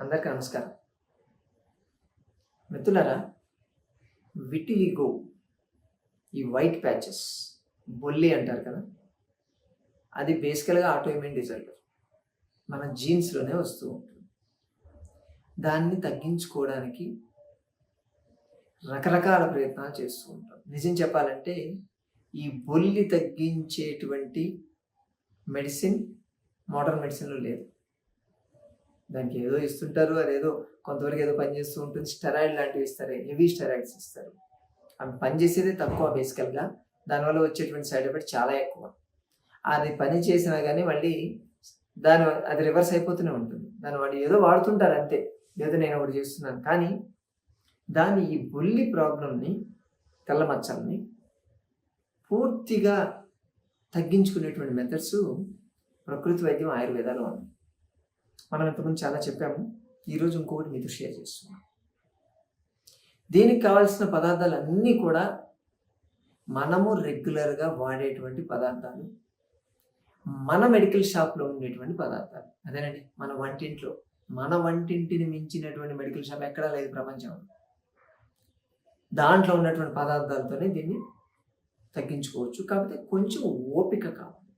అందరికీ నమస్కారం. మిత్రులరా విటిలిగో ఈ వైట్ ప్యాచెస్ బొల్లి అంటారు కదా అది బేసికల్గా ఆటోఇమ్యూన్ డిజార్డర్. మన జీన్స్లోనే వస్తూ ఉంటుంది. దాన్ని తగ్గించుకోవడానికి రకరకాల ప్రయత్నాలు చేస్తూ ఉంటాం. నిజం చెప్పాలంటే ఈ బొల్లి తగ్గించేటువంటి మెడిసిన్ మోడర్న్ మెడిసిన్లో లేదు. దానికి ఏదో ఇస్తుంటారు అదేదో కొంతవరకు ఏదో పని చేస్తూ ఉంటుంది. స్టెరాయిడ్ లాంటివి ఇస్తారు హెవీ స్టెరాయిడ్స్ ఇస్తారు. అవి పనిచేసేది తక్కువ బేసికల్గా. దానివల్ల వచ్చేటువంటి సైడ్ ఎఫెక్ట్ చాలా ఎక్కువ. అది పని చేసినా కానీ మళ్ళీ దాని అది రివర్స్ అయిపోతూనే ఉంటుంది. దాని వాడు ఏదో వాడుతుంటారు అంతే. ఏదో నేను ఒకటి చేస్తున్నాను. కానీ దాని ఈ బుల్లి ప్రాబ్లంని తెల్లమచ్చల్ని పూర్తిగా తగ్గించుకునేటువంటి మెథడ్స్ ప్రకృతి వైద్యం ఆయుర్వేదాలు ఉన్నాయి. మనం ఇంతకుముందు చాలా చెప్పాము. ఈరోజు ఇంకొకటి మీతో షేర్ చేస్తున్నాం దీనికి కావాల్సిన పదార్థాలు అన్నీ కూడా మనము రెగ్యులర్గా వాడేటువంటి పదార్థాలు. మన మెడికల్ షాప్లో ఉండేటువంటి పదార్థాలు. అదేనండి మన వంటింట్లో మన వంటింటిని మించినటువంటి మెడికల్ షాప్ ఎక్కడా లేదు ప్రపంచంలో. దాంట్లో ఉన్నటువంటి పదార్థాలతోనే దీన్ని తగ్గించుకోవచ్చు. కాకపోతే కొంచెం ఓపిక కావాలి.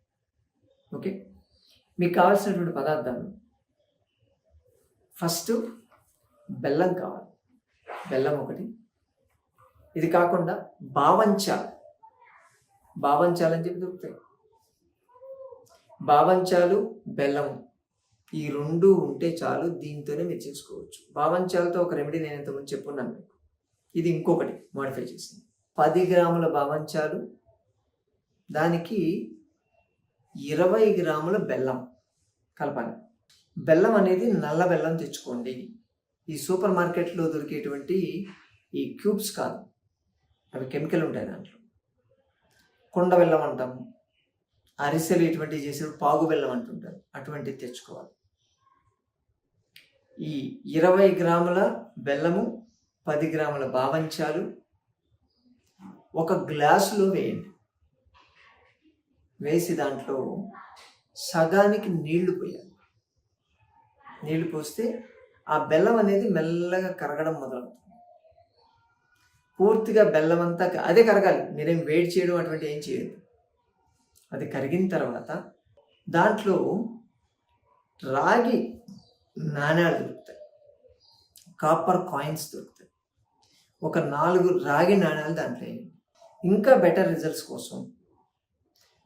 ఓకే? మీకు కావాల్సినటువంటి పదార్థాలు ఫస్ట్ బెల్లం కావాలి. బెల్లం ఒకటి. ఇది కాకుండా బావంచాలు. బావంచాలు అని చెప్పి దొరుకుతాయి. బావంచాలు బెల్లం ఈ రెండు ఉంటే చాలు దీంతోనే మీరు చేసుకోవచ్చు. బావంచాలతో ఒక రెమెడీ నేను ఇంతకుముందు చెప్పున్నాను మీకు. ఇది ఇంకొకటి మోడిఫై చేసింది. పది గ్రాముల బావంచాలు దానికి ఇరవై గ్రాముల బెల్లం కలపాలి. బెల్లం అనేది నల్ల బెల్లం తెచ్చుకోండి. ఈ సూపర్ మార్కెట్లో దొరికేటువంటి ఈ క్యూబ్స్ కాదు. అవి కెమికల్ ఉంటాయి దాంట్లో. కొండ బెల్లం అంటాము అరిసెలు ఇటువంటివి చేసేవి పాగు బెల్లం అంటుంటారు. అటువంటిది తెచ్చుకోవాలి. ఈ ఇరవై గ్రాముల బెల్లము పది గ్రాముల బావంచాలు ఒక గ్లాసులో వేయండి. వేసి దాంట్లో సగానికి నీళ్ళు పోయాలి. నీళ్ళు పోస్తే ఆ బెల్లం అనేది మెల్లగా కరగడం మొదలవుతుంది. పూర్తిగా బెల్లం అంతా అదే కరగాలి. మీరేం వేడి చేయడం అటువంటి ఏం చేయదు అది కరిగిన తర్వాత దాంట్లో రాగి నాణ్యాలు దొరుకుతాయి. కాపర్ కాయిన్స్ దొరుకుతాయి. ఒక నాలుగు రాగి నాణ్యాలు దాంట్లో ఇంకా బెటర్ రిజల్ట్స్ కోసం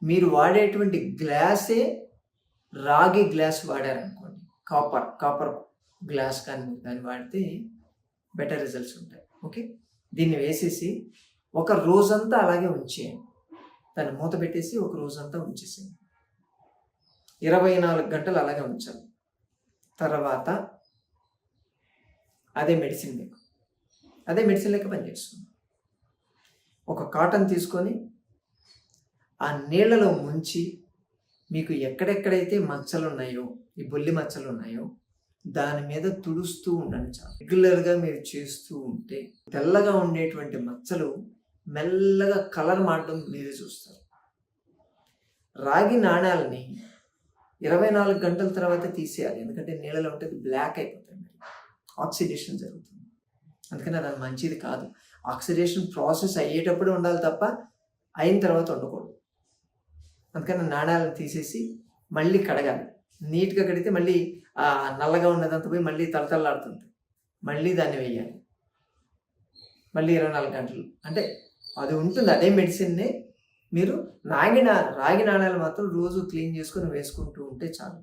మీరు వాడేటువంటి గ్లాసే రాగి గ్లాస్ వాడారనుకో కాపర్ కాపర్ గ్లాస్ కానీ దాన్ని వాడితే బెటర్ రిజల్ట్స్ ఉంటాయి. ఓకే దీన్ని వేసేసి ఒక రోజంతా అలాగే ఉంచేయండి. దాన్ని మూత పెట్టేసి ఒక రోజంతా ఉంచేసేయండి. ఇరవై నాలుగు గంటలు అలాగే ఉంచాలి. తర్వాత అదే మెడిసిన్ మీకు. అదే మెడిసిన్ లెక్క పనిచేస్తుంది ఒక కాటన్ తీసుకొని ఆ నీళ్ళలో ముంచి మీకు ఎక్కడెక్కడైతే మచ్చలు ఉన్నాయో ఈ బొల్లి మచ్చలు ఉన్నాయో దాని మీద తుడుస్తూ ఉండండి చాలా. రెగ్యులర్గా మీరు చేస్తూ ఉంటే తెల్లగా ఉండేటువంటి మచ్చలు మెల్లగా కలర్ మారడం మీరే చూస్తారు. రాగి నాణాలని ఇరవై నాలుగు గంటల తర్వాత తీసేయాలి. ఎందుకంటే నీళ్ళలో ఉంటే బ్లాక్ అయిపోతుంది. ఆక్సిడేషన్ జరుగుతుంది. అందుకని అది మంచిది కాదు. ఆక్సిడేషన్ ప్రాసెస్ అయ్యేటప్పుడు ఉండాలి తప్ప అయిన తర్వాత ఉండకూడదు అందుకని నాణాలను తీసేసి మళ్ళీ కడగాలి. నీట్గా కడిగితే మళ్ళీ ఆ నల్లగా ఉన్నదంతా పోయి మళ్ళీ తలతల్లాడుతుంది. మళ్ళీ దాన్ని వేయాలి మళ్ళీ ఇరవై నాలుగు గంటలు. అంటే అది ఉంటుంది అదే మెడిసిన్ని మీరు రాగి నా రాగి నాణాలు మాత్రం రోజు క్లీన్ చేసుకొని వేసుకుంటూ ఉంటే చాలు.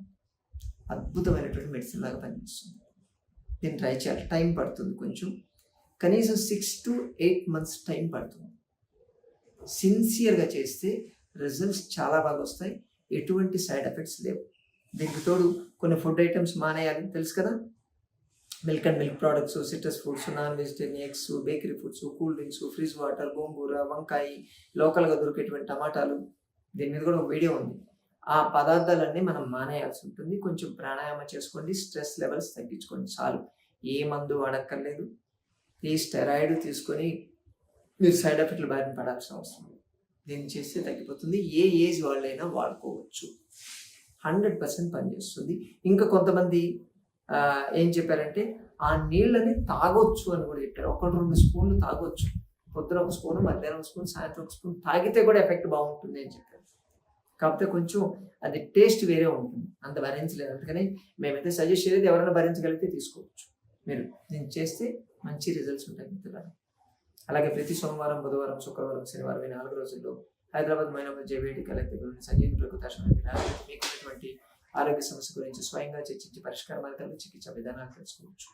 అద్భుతమైనటువంటి మెడిసిన్ లాగా పనిచేస్తుంది. దీన్ని ట్రై చేయాలి. టైం పడుతుంది కొంచెం. కనీసం six to eight months time పడుతుంది. సిన్సియర్గా చేస్తే రిజల్ట్స్ చాలా బాగా వస్తాయి. ఎటువంటి సైడ్ ఎఫెక్ట్స్ లేవు. దీనికి తోడు కొన్ని ఫుడ్ ఐటమ్స్ మానేయాలి. తెలుసు కదా? Milk and milk products citrus foods non vegetarian eggs bakery foods cool drinks fridge water గోంగూర వంకాయ లోకల్గా దొరికేటువంటి టమాటాలు. దీని మీద కూడా ఒక వీడియో ఉంది. ఆ పదార్థాలన్నీ మనం మానేయాల్సి ఉంటుంది. కొంచెం ప్రాణాయామం చేసుకోండి. స్ట్రెస్ లెవెల్స్ తగ్గించుకోండి. చాలు. ఏ మందు వాడక్కర్లేదు. ఈ స్టెరాయిడ్ తీసుకొని మీరు సైడ్ ఎఫెక్ట్లు బారిన పడాల్సిన అవసరం లేదు. దీన్ని చేస్తే తగ్గిపోతుంది. ఏ ఏజ్ వాళ్ళైనా వాడుకోవచ్చు. హండ్రెడ్ పర్సెంట్ పనిచేస్తుంది. ఇంకా కొంతమంది ఏం చెప్పారంటే ఆ నీళ్ళని తాగొచ్చు అని కూడా చెప్పారు. ఒకటి రెండు స్పూన్లు తాగొచ్చు. పొద్దున ఒక స్పూన్ మధ్యాహ్నం ఒక స్పూన్ సాయంత్రం ఒక స్పూన్ తాగితే కూడా ఎఫెక్ట్ బాగుంటుంది అని చెప్పారు. కాకపోతే కొంచెం అది టేస్ట్ వేరే ఉంటుంది. అంత భరించలేదు. అందుకని మేమైతే సజెస్ట్ చేయలేదు ఎవరైనా భరించగలిగితే తీసుకోవచ్చు. మీరు నేను చేస్తే మంచి రిజల్ట్స్ ఉంటాయి. మిత్రులారా అలాగే ప్రతి సోమవారం బుధవారం శుక్రవారం శనివారం ఈ నాలుగు రోజుల్లో హైదరాబాద్ మైనాబాద్ జేబీఐటి కలెక్టివ్ సంజీవ్ ప్రకృతాశ మీకు ఉన్నటువంటి ఆరోగ్య సమస్య గురించి స్వయంగా చర్చించి పరిష్కార మార్గాలు చికిత్స విధానాలు తెలుసుకోవచ్చు.